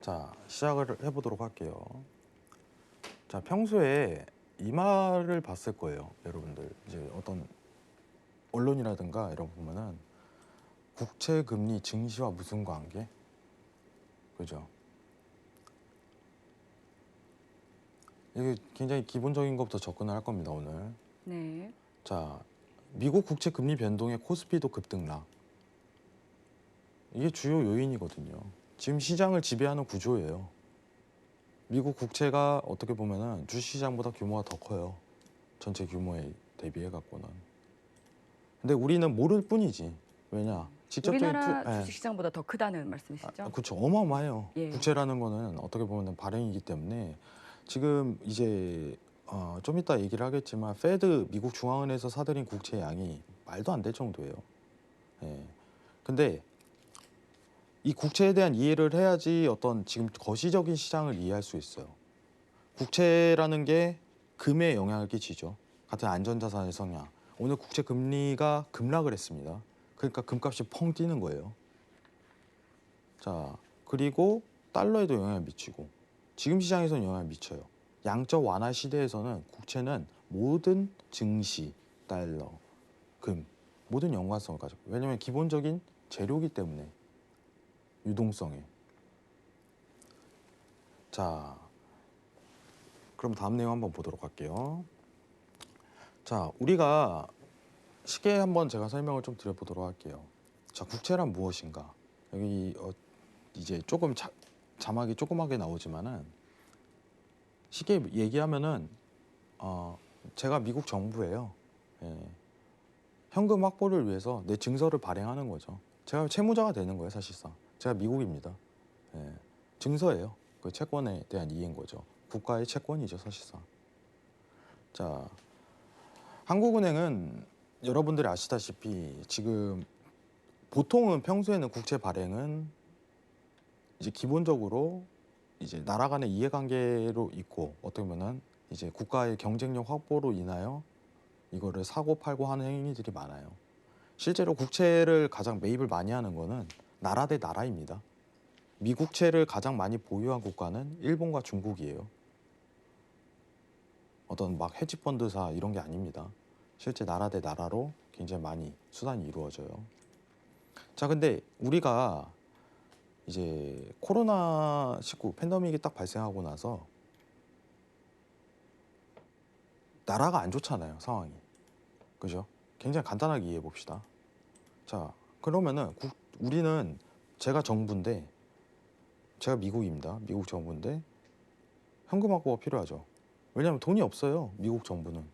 자, 시작을 해보도록 할게요. 자, 평소에 이 말을 봤을 거예요, 여러분들. 이제 어떤 언론이라든가 이런 거 보면은 국채 금리 증시와 무슨 관계? 그죠? 이게 굉장히 기본적인 것부터 접근을 할 겁니다, 오늘. 네. 자, 미국 국채 금리 변동에 코스피도 급등락. 이게 주요 요인이거든요. 지금 시장을 지배하는 구조예요. 미국 국채가 어떻게 보면은 주시장보다 규모가 더 커요. 전체 규모에 대비해 갖고는. 근데 우리는 모를 뿐이지. 왜냐? 직접적인 우리나라 투- 예. 주식시장보다 더 크다는 말씀이시죠? 아, 그렇죠. 어마어마해요. 예. 국채라는 거는 어떻게 보면 발행이기 때문에 지금 이제 어, 좀 이따 얘기를 하겠지만 페드 미국 중앙은행에서 사들인 국채 양이 말도 안 될 정도예요. 예. 근데 이 국채에 대한 이해를 해야지 어떤 지금 거시적인 시장을 이해할 수 있어요. 국채라는 게 금에 영향을 끼치죠. 같은 안전자산의 성향. 오늘 국채 금리가 급락을 했습니다. 그러니까 금값이 펑 뛰는 거예요. 자, 그리고 달러에도 영향을 미치고 지금 시장에서는 영향을 미쳐요. 양적 완화 시대에서는 국채는 모든 증시, 달러, 금 모든 연관성을 가지고 왜냐하면 기본적인 재료기 때문에 유동성에 자 그럼 다음 내용 한번 보도록 할게요. 자 우리가 쉽게 한번 제가 설명을 좀 드려보도록 할게요. 자 국채란 무엇인가? 여기 어, 이제 조금 자, 자막이 조그맣게 나오지만은 쉽게 얘기하면은 어, 제가 미국 정부예요. 예. 현금 확보를 위해서 내 증서를 발행하는 거죠. 제가 채무자가 되는 거예요, 사실상. 제가 미국입니다. 예. 증서예요. 그 채권에 대한 이해인 거죠. 국가의 채권이죠, 사실상. 자, 한국은행은 여러분들이 아시다시피 지금 보통은 평소에는 국채 발행은 이제 기본적으로 이제 나라 간의 이해관계로 있고 어떻게 보면은 이제 국가의 경쟁력 확보로 인하여 이거를 사고 팔고 하는 행위들이 많아요. 실제로 국채를 가장 매입을 많이 하는 거는 나라 대 나라입니다. 미국채를 가장 많이 보유한 국가는 일본과 중국이에요. 어떤 막 헤지펀드사 이런 게 아닙니다. 실제 나라 대 나라로 굉장히 많이 수단이 이루어져요. 자, 근데 우리가 이제 코로나 19 팬데믹이 딱 발생하고 나서 나라가 안 좋잖아요 상황이 그죠 굉장히 간단하게 이해해 봅시다 자 그러면은 국, 우리는 제가 정부인데 제가 미국입니다. 미국 정부인데 현금 확보가 필요하죠. 왜냐하면 돈이 없어요 미국 정부는.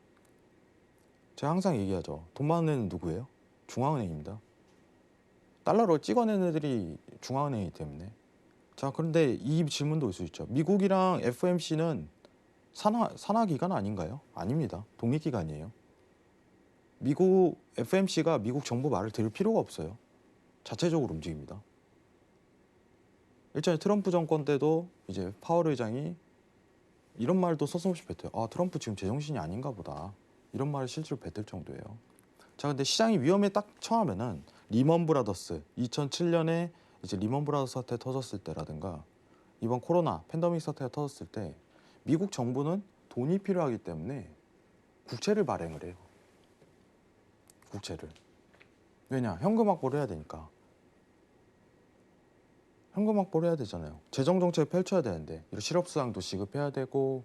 제가 항상 얘기하죠. 돈 많은 애는 누구예요? 중앙은행입니다. 달러로 찍어낸 애들이 중앙은행이기 때문에. 자 그런데 이 질문도 올 수 있죠. 미국이랑 FMC는 산하 산하 기관 아닌가요? 아닙니다. 독립 기관이에요. 미국 FMC가 미국 정부 말을 들을 필요가 없어요 자체적으로 움직입니다 일전에 트럼프 정권 때도 이제 파월 의장이 이런 말도 서슴없이 뱉어요 아 트럼프 지금 제정신이 아닌가 보다 이런 말을 실제로 뱉을 정도예요 자 근데 시장이 위험에 딱 처하면은 리먼 브라더스 2007년에 이제 리먼 브라더스 사태 터졌을 때라든가 이번 코로나 팬데믹 사태가 터졌을 때 미국 정부는 돈이 필요하기 때문에 국채를 발행을 해요. 국채를. 왜냐? 현금 확보를 해야 되니까. 현금 확보를 해야 되잖아요. 재정 정책을 펼쳐야 되는데 이런 실업 수당도 지급해야 되고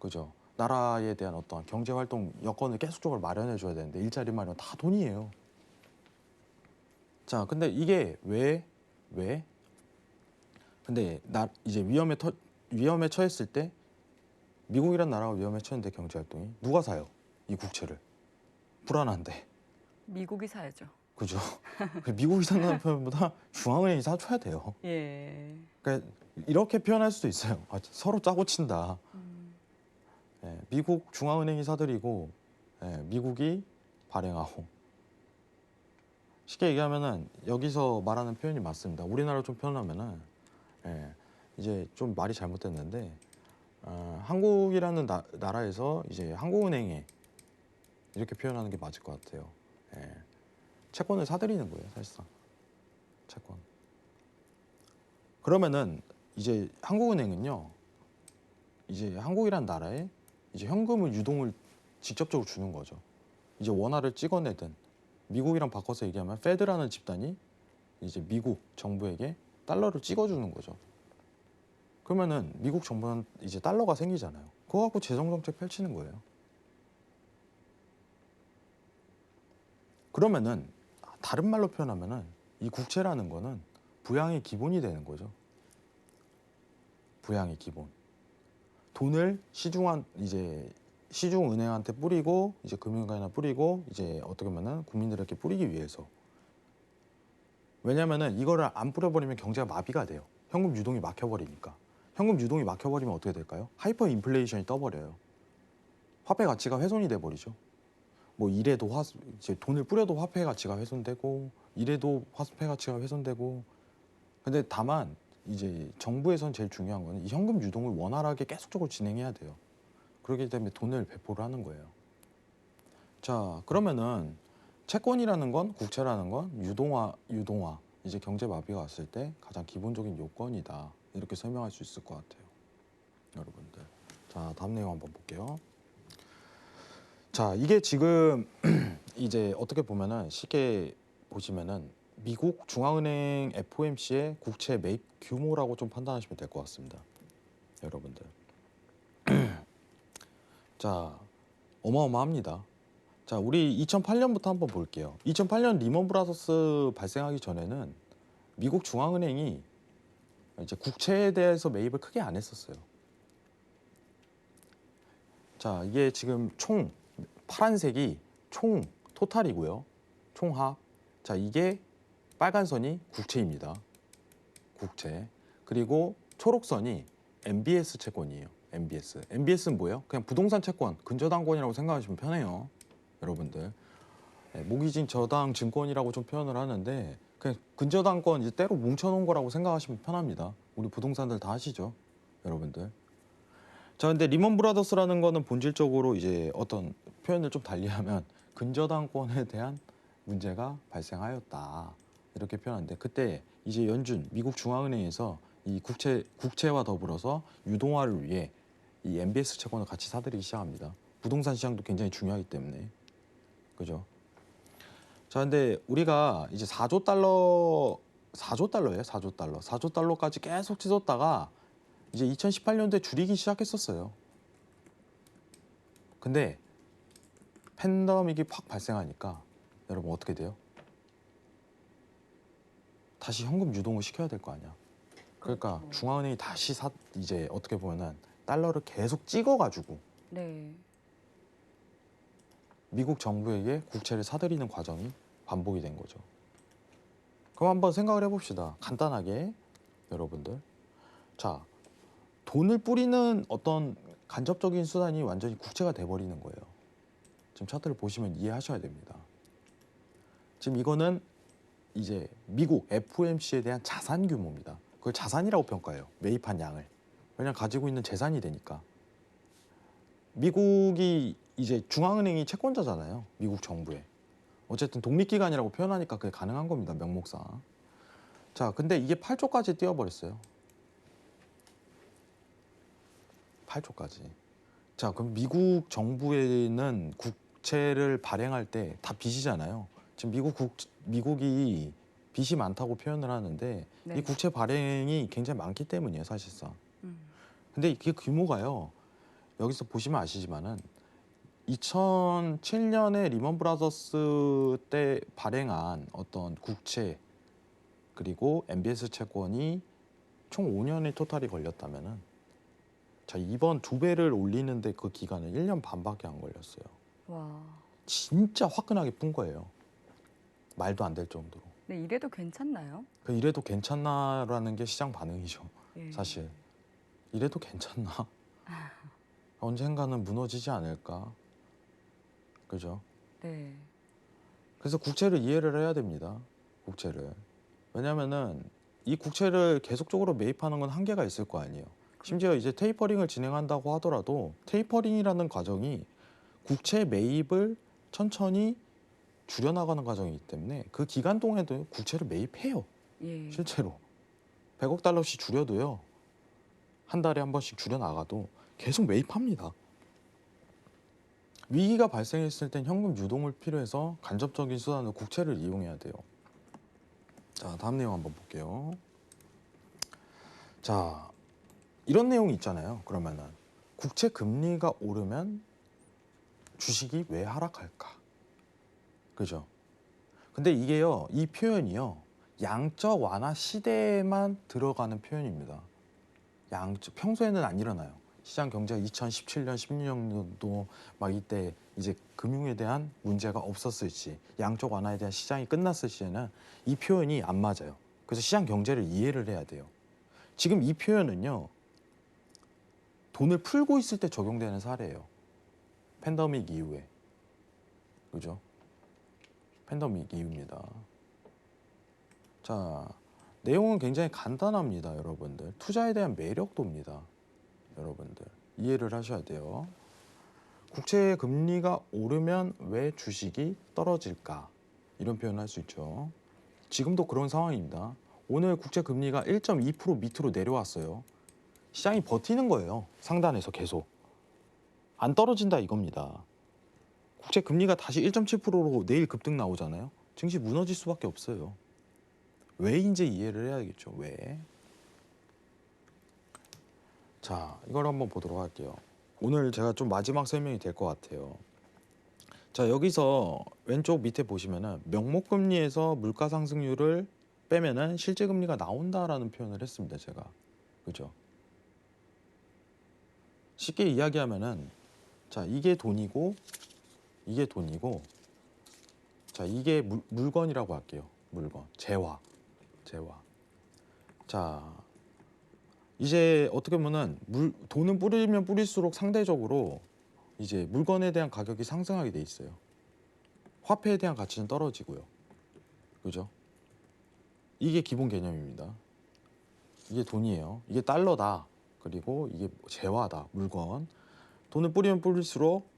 그죠? 나라에 대한 어떤 경제 활동 여건을 계속적으로 마련해 줘야 되는데 일자리 마련 다 돈이에요. 자, 근데 이게 왜 왜? 근데 나 이제 위험에 터, 위험에 처했을 때 미국이란 나라가 위험에 처했는데 경제 활동이 누가 사요? 이 국채를 불안한데 미국이 사야죠. 그죠? 미국이 산다는 표현보다 중앙은행 이 사줘야 돼요. 예. 그러니까 이렇게 표현할 수도 있어요. 아, 서로 짜고 친다. 음, 예, 미국 중앙은행 이 사들이고 예, 미국이 발행하고 쉽게 얘기하면은 여기서 말하는 표현이 맞습니다. 우리나라로 좀 표현하면은 예, 이제 좀 말이 잘못됐는데 어, 한국이라는 나, 나라에서 이제 한국은행에 이렇게 표현하는 게 맞을 것 같아요. 예, 채권을 사들이는 거예요, 사실상 채권. 그러면은 이제 한국은행은요. 이제 한국이란 나라에 이제 현금을 유동을 직접적으로 주는 거죠. 이제 원화를 찍어내든 미국이랑 바꿔서 얘기하면 페드라는 집단이 이제 미국 정부에게 달러를 찍어주는 거죠. 그러면은 미국 정부는 이제 달러가 생기잖아요. 그거 갖고 재정 정책 펼치는 거예요. 그러면은 다른 말로 표현하면은 이 국채라는 거는 부양의 기본이 되는 거죠. 부양의 기본. 돈을 시중한 이제 시중 은행한테 뿌리고 이제 금융가에나 뿌리고 이제 어떻게 보면은 국민들에게 뿌리기 위해서. 왜냐면은 이거를 안 뿌려버리면 경제가 마비가 돼요. 현금 유동이 막혀버리니까. 현금 유동이 막혀버리면 어떻게 될까요? 하이퍼 인플레이션이 떠버려요. 화폐 가치가 훼손이 돼버리죠. 뭐 이래도 화 이제 돈을 뿌려도 화폐 가치가 훼손되고 이래도 화폐 가치가 훼손되고 근데 다만 이제 정부에선 제일 중요한 거는 이 현금 유동을 원활하게 계속적으로 진행해야 돼요. 그렇기 때문에 돈을 배포를 하는 거예요. 자 그러면은 채권이라는 건 국채라는 건 유동화 유동화 이제 경제 마비가 왔을 때 가장 기본적인 요건이다 이렇게 설명할 수 있을 것 같아요. 여러분들 자 다음 내용 한번 볼게요. 자 이게 지금 이제 어떻게 보면은 쉽게 보시면은 미국 중앙은행 FOMC의 국채 매입 규모라고 좀 판단하시면 될 것 같습니다. 여러분들. 자 어마어마합니다. 자 우리 2008년부터 한번 볼게요. 2008년 리먼 브라더스 발생하기 전에는 미국 중앙은행이 이제 국채에 대해서 매입을 크게 안 했었어요. 자 이게 지금 총 파란색이 총 토탈이고요. 총합. 자 이게 빨간 선이 국채입니다. 국채. 그리고 초록선이 MBS 채권이에요. MBS. MBS는 뭐예요? 그냥 부동산 채권, 근저당권이라고 생각하시면 편해요. 여러분들. 네, 모기진 저당 증권이라고 좀 표현을 하는데 그냥 근저당권 이제 때로 뭉쳐놓은 거라고 생각하시면 편합니다. 우리 부동산들 다 하시죠, 여러분들. 자, 근데 리먼 브라더스라는 거는 본질적으로 이제 어떤 표현을 좀 달리하면 근저당권에 대한 문제가 발생하였다 이렇게 표현하는데 그때 이제 연준 미국 중앙은행에서 이 국채 국채와 더불어서 유동화를 위해 이 MBS 채권을 같이 사들이기 시작합니다. 부동산 시장도 굉장히 중요하기 때문에 그죠? 자, 근데 우리가 이제 4조 달러 4조 달러예요, 4조 달러. 4조 달러까지 계속 치솟다가 이제 2018년도에 줄이기 시작했었어요. 근데 팬데믹이 확 발생하니까 여러분 어떻게 돼요? 다시 현금 유동을 시켜야 될 거 아니야. 그러니까 그렇죠. 중앙은행이 다시 사 이제 어떻게 보면은 달러를 계속 찍어가지고 네. 미국 정부에게 국채를 사들이는 과정이 반복이 된 거죠. 그럼 한번 생각을 해봅시다. 간단하게 여러분들. 자, 돈을 뿌리는 어떤 간접적인 수단이 완전히 국채가 돼버리는 거예요. 지금 차트를 보시면 이해하셔야 됩니다. 지금 이거는 이제 미국 FOMC에 대한 자산 규모입니다. 그걸 자산이라고 평가해요. 매입한 양을. 왜냐면 가지고 있는 재산이 되니까. 미국이 이제 중앙은행이 채권자잖아요. 미국 정부에. 어쨌든 독립기관이라고 표현하니까 그게 가능한 겁니다. 명목상. 자, 근데 이게 8조까지 뛰어버렸어요. 8조까지. 자, 그럼 미국 정부에는 국채를 발행할 때 다 빚이잖아요. 지금 미국 국 미국이 빚이 많다고 표현을 하는데 네. 이 국채 발행이 굉장히 많기 때문이에요, 사실상. 음. 근데 이게 규모가요. 여기서 보시면 아시지만은 2007년에 리먼 브라더스 때 발행한 어떤 국채 그리고 MBS 채권이 총 5년의 토탈이 걸렸다면은 자 이번 두 배를 올리는데 그 기간은 1년 반밖에 안 걸렸어요. 와. 진짜 화끈하게 푼 거예요. 말도 안 될 정도로. 네, 이래도 괜찮나요? 그 이래도 괜찮나라는 게 시장 반응이죠. 예. 사실 이래도 괜찮나? 언젠가는 무너지지 않을까? 그죠? 네. 그래서 국채를 이해를 해야 됩니다. 국채를. 왜냐면은 이 국채를 계속적으로 매입하는 건 한계가 있을 거 아니에요. 심지어 이제 테이퍼링을 진행한다고 하더라도 테이퍼링이라는 과정이 국채 매입을 천천히 줄여나가는 과정이기 때문에 그 기간 동안에도 국채를 매입해요. 예. 실제로 100억 달러씩 줄여도요. 한 달에 한 번씩 줄여 나가도 계속 매입합니다. 위기가 발생했을 땐 현금 유동을 필요해서 간접적인 수단으로 국채를 이용해야 돼요. 자, 다음 내용 한번 볼게요. 자, 이런 내용이 있잖아요. 그러면은 국채 금리가 오르면 주식이 왜 하락할까? 그죠? 근데 이게요, 이 표현이요, 양적 완화 시대에만 들어가는 표현입니다. 양적 평소에는 안 일어나요. 시장 경제가 2017년, 16년도 막 이때 이제 금융에 대한 문제가 없었을 시, 양적 완화에 대한 시장이 끝났을 시에는 이 표현이 안 맞아요. 그래서 시장 경제를 이해를 해야 돼요. 지금 이 표현은요, 돈을 풀고 있을 때 적용되는 사례예요. 팬데믹 이후에. 그죠? 팬데믹 이후입니다. 자, 내용은 굉장히 간단합니다, 여러분들. 투자에 대한 매력도입니다. 여러분들. 이해를 하셔야 돼요. 국채 금리가 오르면 왜 주식이 떨어질까? 이런 표현을 할 수 있죠. 지금도 그런 상황입니다. 오늘 국채 금리가 1.2% 밑으로 내려왔어요. 시장이 버티는 거예요. 상단에서 계속. 안 떨어진다 이겁니다. 국채 금리가 다시 1.7%로 내일 급등 나오잖아요. 증시 무너질 수밖에 없어요. 왜인지 이해를 해야겠죠. 왜? 자, 이걸 한번 보도록 할게요. 오늘 제가 좀 마지막 설명이 될 것 같아요. 자, 여기서 왼쪽 밑에 보시면은 명목 금리에서 물가 상승률을 빼면은 실제 금리가 나온다라는 표현을 했습니다. 제가. 그죠? 쉽게 이야기하면은 자, 이게 돈이고 이게 돈이고 자, 이게 물, 물건이라고 할게요. 물건. 재화. 재화. 자, 이제 어떻게 보면은 물, 돈은 뿌리면 뿌릴수록 상대적으로 이제 물건에 대한 가격이 상승하게 돼 있어요. 화폐에 대한 가치는 떨어지고요. 그죠? 이게 기본 개념입니다. 이게 돈이에요. 이게 달러다. 그리고 이게 재화다. 물건. 돈을 뿌리면 뿌릴수록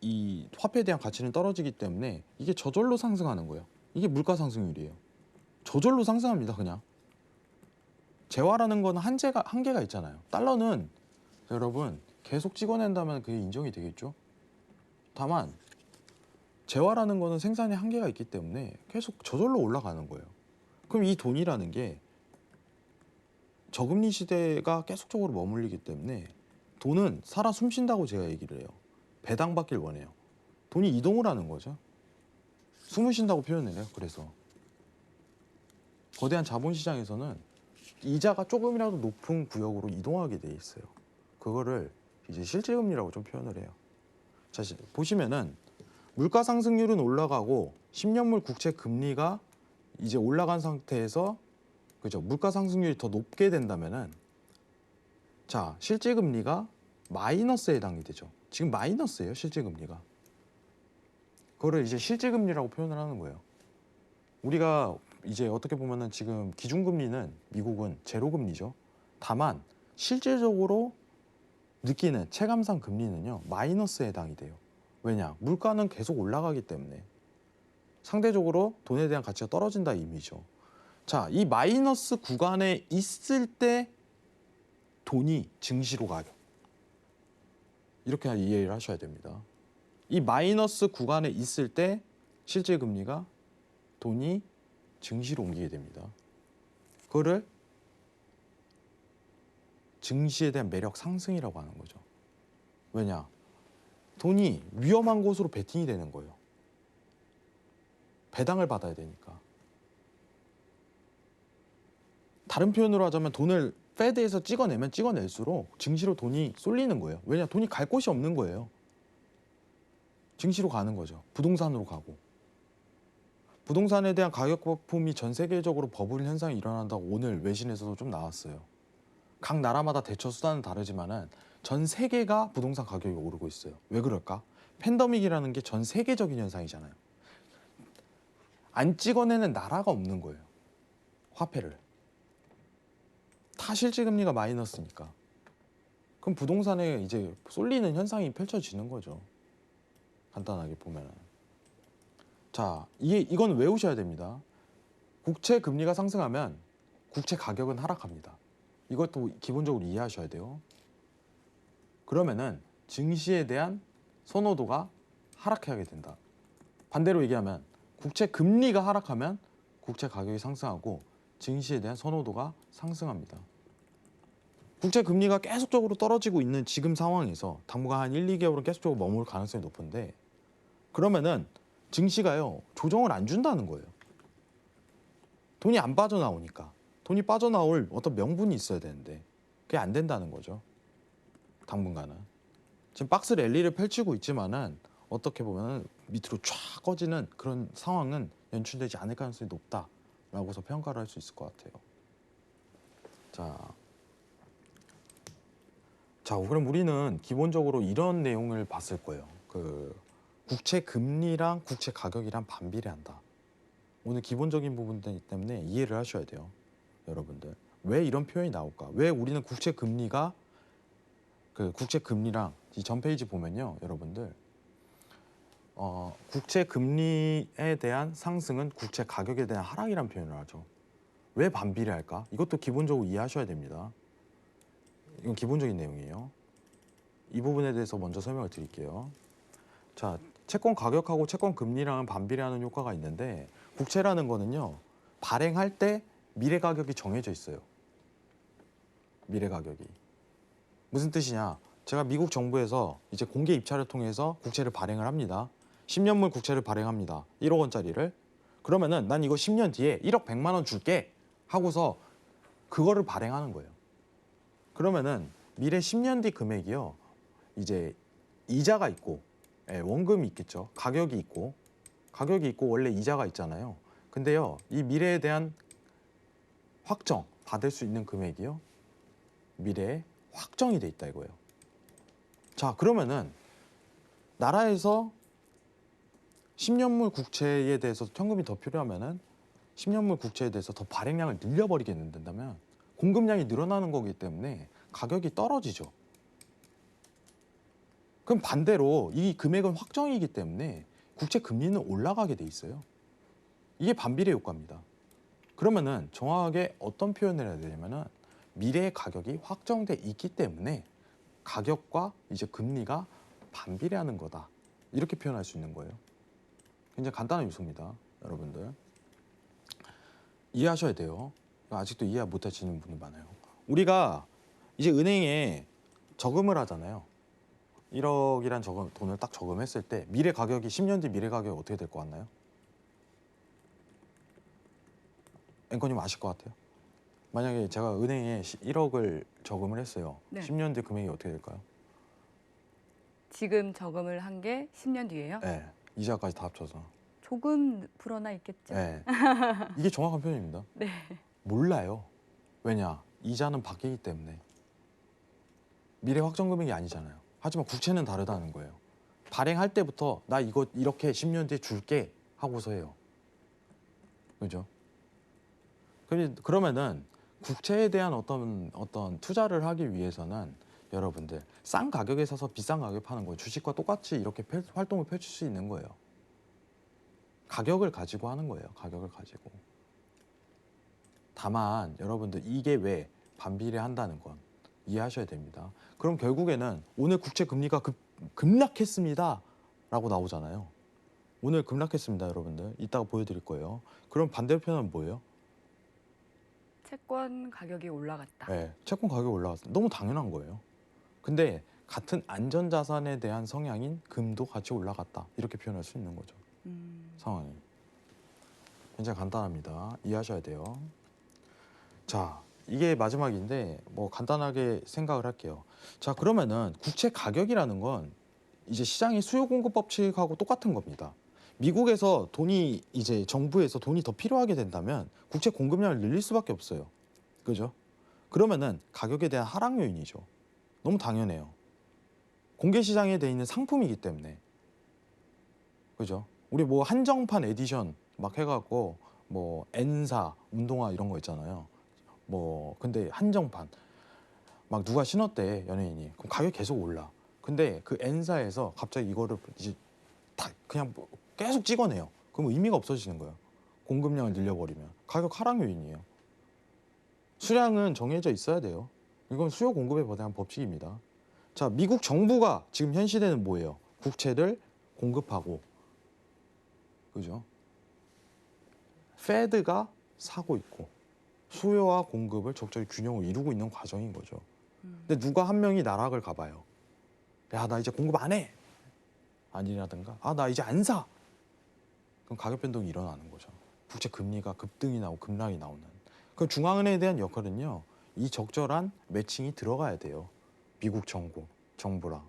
이 화폐에 대한 가치는 떨어지기 때문에 이게 저절로 상승하는 거예요. 이게 물가 상승률이에요. 저절로 상승합니다, 그냥. 재화라는 건 한계가 한계가 있잖아요. 달러는 여러분 계속 찍어낸다면 그게 인정이 되겠죠. 다만 재화라는 거는 생산에 한계가 있기 때문에 계속 저절로 올라가는 거예요. 그럼 이 돈이라는 게 저금리 시대가 계속적으로 머물리기 때문에 돈은 살아 숨쉰다고 제가 얘기를 해요. 배당받길 원해요. 돈이 이동을 하는 거죠. 숨을 쉰다고 표현을 해요. 그래서 거대한 자본시장에서는 이자가 조금이라도 높은 구역으로 이동하게 돼 있어요. 그거를 이제 실제금리라고 좀 표현을 해요. 자 시- 보시면은 물가 상승률은 올라가고 10년물 국채 금리가 이제 올라간 상태에서 그죠 물가 상승률이 더 높게 된다면은 자 실제 금리가 마이너스에 해당이 되죠. 지금 마이너스예요 실제 금리가. 그거를 이제 실제 금리라고 표현을 하는 거예요. 우리가 이제 어떻게 보면은 지금 기준금리는 미국은 제로 금리죠. 다만 실질적으로 느끼는 체감상 금리는요 마이너스에 해당이 돼요. 왜냐 물가는 계속 올라가기 때문에 상대적으로 돈에 대한 가치가 떨어진다 이 의미죠. 자, 이 마이너스 구간에 있을 때 돈이 증시로 가요. 이렇게 이해를 하셔야 됩니다. 이 마이너스 구간에 있을 때 실제 금리가 돈이 증시로 옮기게 됩니다. 그거를 증시에 대한 매력 상승이라고 하는 거죠. 왜냐? 돈이 위험한 곳으로 베팅이 되는 거예요. 배당을 받아야 되니까. 다른 표현으로 하자면 돈을 페드에서 찍어내면 찍어낼수록 증시로 돈이 쏠리는 거예요. 왜냐? 돈이 갈 곳이 없는 거예요. 증시로 가는 거죠. 부동산으로 가고. 부동산에 대한 가격 거품이 전 세계적으로 버블 현상이 일어난다고 오늘 외신에서도 좀 나왔어요. 각 나라마다 대처 수단은 다르지만은 전 세계가 부동산 가격이 오르고 있어요. 왜 그럴까? 팬데믹이라는 게 전 세계적인 현상이잖아요. 안 찍어내는 나라가 없는 거예요. 화폐를. 다 실질 금리가 마이너스니까. 그럼 부동산에 이제 쏠리는 현상이 펼쳐지는 거죠. 간단하게 보면은. 자, 이게 이건 외우셔야 됩니다. 국채 금리가 상승하면 국채 가격은 하락합니다. 이것도 기본적으로 이해하셔야 돼요. 그러면은 증시에 대한 선호도가 하락하게 된다. 반대로 얘기하면 국채 금리가 하락하면 국채 가격이 상승하고 증시에 대한 선호도가 상승합니다. 국채 금리가 계속적으로 떨어지고 있는 지금 상황에서 당분간 한 1, 2개월은 계속적으로 머물 가능성이 높은데 그러면은 증시가요 조정을 안 준다는 거예요. 돈이 안 빠져나오니까 돈이 빠져나올 어떤 명분이 있어야 되는데 그게 안 된다는 거죠. 당분간은 지금 박스 랠리를 펼치고 있지만은 어떻게 보면 밑으로 쫙 꺼지는 그런 상황은 연출되지 않을 가능성이 높다라고서 평가를 할 수 있을 것 같아요. 자, 자 그럼 우리는 기본적으로 이런 내용을 봤을 거예요. 그 국채 금리랑 국채 가격이랑 반비례한다. 오늘 기본적인 부분들 때문에 이해를 하셔야 돼요, 여러분들. 왜 이런 표현이 나올까? 왜 우리는 국채 금리가 그 국채 금리랑 이 전 페이지 보면요, 여러분들. 어, 국채 금리에 대한 상승은 국채 가격에 대한 하락이란 표현을 하죠. 왜 반비례할까? 이것도 기본적으로 이해하셔야 됩니다. 이건 기본적인 내용이에요. 이 부분에 대해서 먼저 설명을 드릴게요. 자, 채권 가격하고 채권 금리랑은 반비례하는 효과가 있는데 국채라는 거는요. 발행할 때 미래 가격이 정해져 있어요. 미래 가격이. 무슨 뜻이냐? 제가 미국 정부에서 이제 공개 입찰을 통해서 국채를 발행을 합니다. 10년물 국채를 발행합니다. 1억 원짜리를. 그러면은 난 이거 10년 뒤에 1억 100만 원 줄게 하고서 그거를 발행하는 거예요. 그러면은 미래 10년 뒤 금액이요. 이제 이자가 있고 예, 원금이 있겠죠. 가격이 있고 가격이 있고 원래 이자가 있잖아요. 근데요. 이 미래에 대한 확정 받을 수 있는 금액이요. 미래에 확정이 돼 있다 이거예요. 자, 그러면은 나라에서 10년물 국채에 대해서 현금이 더 필요하면은 10년물 국채에 대해서 더 발행량을 늘려버리게 된다면 공급량이 늘어나는 거기 때문에 가격이 떨어지죠. 그럼 반대로 이 금액은 확정이기 때문에 국채 금리는 올라가게 돼 있어요. 이게 반비례 효과입니다. 그러면은 정확하게 어떤 표현을 해야 되냐면은 미래의 가격이 확정돼 있기 때문에 가격과 이제 금리가 반비례하는 거다. 이렇게 표현할 수 있는 거예요. 굉장히 간단한 요소입니다. 여러분들. 이해하셔야 돼요. 아직도 이해 못 하시는 분이 많아요. 우리가 이제 은행에 저금을 하잖아요. 1억이란 저금, 돈을 딱 저금했을 때 미래 가격이 10년 뒤 미래 가격이 어떻게 될 것 같나요? 앵커님 아실 것 같아요. 만약에 제가 은행에 1억을 저금을 했어요. 네. 10년 뒤 금액이 어떻게 될까요? 지금 저금을 한 게 10년 뒤에요? 네, 이자까지 다 합쳐서. 조금 불어나 있겠죠. 네. 이게 정확한 표현입니다. 네. 몰라요. 왜냐? 이자는 바뀌기 때문에. 미래 확정 금액이 아니잖아요. 하지만 국채는 다르다는 거예요. 발행할 때부터 나 이거 이렇게 10년 뒤에 줄게 하고서 해요. 그죠? 그러- 그러면은 국채에 대한 어떤 어떤 투자를 하기 위해서는 여러분들 싼 가격에 사서 비싼 가격에 파는 거예요. 주식과 똑같이 이렇게 펼- 활동을 펼칠 수 있는 거예요. 가격을 가지고 하는 거예요. 가격을 가지고. 다만 여러분들 이게 왜 반비례한다는 건 이해하셔야 됩니다. 그럼 결국에는 오늘 국채 금리가 급, 급락했습니다라고 나오잖아요. 오늘 급락했습니다, 여러분들. 이따가 보여드릴 거예요. 그럼 반대편은 뭐예요? 채권 가격이 올라갔다. 네, 채권 가격이 올라갔어요. 너무 당연한 거예요. 근데 같은 안전자산에 대한 성향인 금도 같이 올라갔다 이렇게 표현할 수 있는 거죠. 음, 상황이 굉장히 간단합니다. 이해하셔야 돼요. 자, 이게 마지막인데 뭐 간단하게 생각을 할게요. 자, 그러면은 국채 가격이라는 건 이제 시장의 수요 공급 법칙하고 똑같은 겁니다. 미국에서 돈이 이제 정부에서 돈이 더 필요하게 된다면 국채 공급량을 늘릴 수밖에 없어요. 그죠? 그러면은 가격에 대한 하락 요인이죠. 너무 당연해요. 공개 시장에 돼 있는 상품이기 때문에. 그죠? 우리 뭐 한정판 에디션 막 해갖고 뭐 N사 운동화 이런 거 있잖아요. 뭐 근데 한정판 막 누가 신었대 연예인이 그럼 가격 이 계속 올라. 근데 그 N사에서 갑자기 이거를 이제 다 그냥 뭐 계속 찍어내요. 그럼 의미가 없어지는 거예요. 공급량을 늘려버리면 가격 하락 요인이에요. 수량은 정해져 있어야 돼요. 이건 수요 공급에 대한 법칙입니다. 자, 미국 정부가 지금 현 시대는 뭐예요? 국채를 공급하고 그죠? 페드가 사고 있고 수요와 공급을 적절히 균형을 이루고 있는 과정인 거죠. 근데 누가 한 명이 나락을 가봐요. 야, 나 이제 공급 안 해. 아니라든가, 아, 나 이제 안 사. 그럼 가격 변동이 일어나는 거죠. 국채 금리가 급등이 나고 급락이 나오는. 그럼 중앙은행에 대한 역할은요. 이 적절한 매칭이 들어가야 돼요. 미국 정부, 정부랑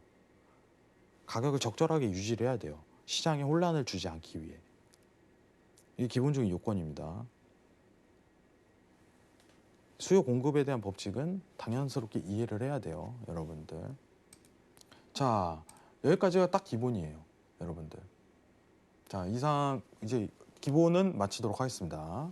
가격을 적절하게 유지를 해야 돼요. 시장에 혼란을 주지 않기 위해. 이게 기본적인 요건입니다. 수요 공급에 대한 법칙은 당연스럽게 이해를 해야 돼요, 여러분들. 자, 여기까지가 딱 기본이에요, 여러분들. 자, 이상 이제 기본은 마치도록 하겠습니다.